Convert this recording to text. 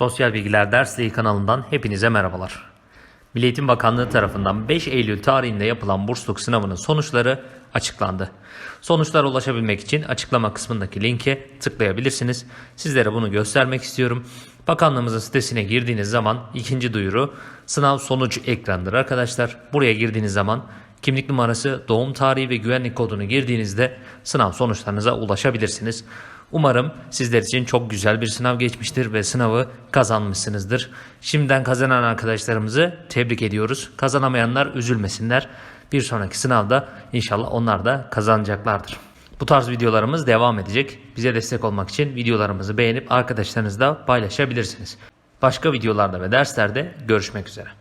Sosyal Bilgiler Dersliği kanalından hepinize merhabalar. Milli Eğitim Bakanlığı tarafından 5 Eylül tarihinde yapılan bursluluk sınavının sonuçları açıklandı. Sonuçlara ulaşabilmek için açıklama kısmındaki linke tıklayabilirsiniz. Sizlere bunu göstermek istiyorum. Bakanlığımızın sitesine girdiğiniz zaman ikinci duyuru sınav sonuç ekranıdır arkadaşlar. Buraya girdiğiniz zaman kimlik numarası, doğum tarihi ve güvenlik kodunu girdiğinizde sınav sonuçlarınıza ulaşabilirsiniz. Umarım sizler için çok güzel bir sınav geçmiştir ve sınavı kazanmışsınızdır. Şimdiden kazanan arkadaşlarımızı tebrik ediyoruz. Kazanamayanlar üzülmesinler. Bir sonraki sınavda inşallah onlar da kazanacaklardır. Bu tarz videolarımız devam edecek. Bize destek olmak için videolarımızı beğenip arkadaşlarınızla paylaşabilirsiniz. Başka videolarda ve derslerde görüşmek üzere.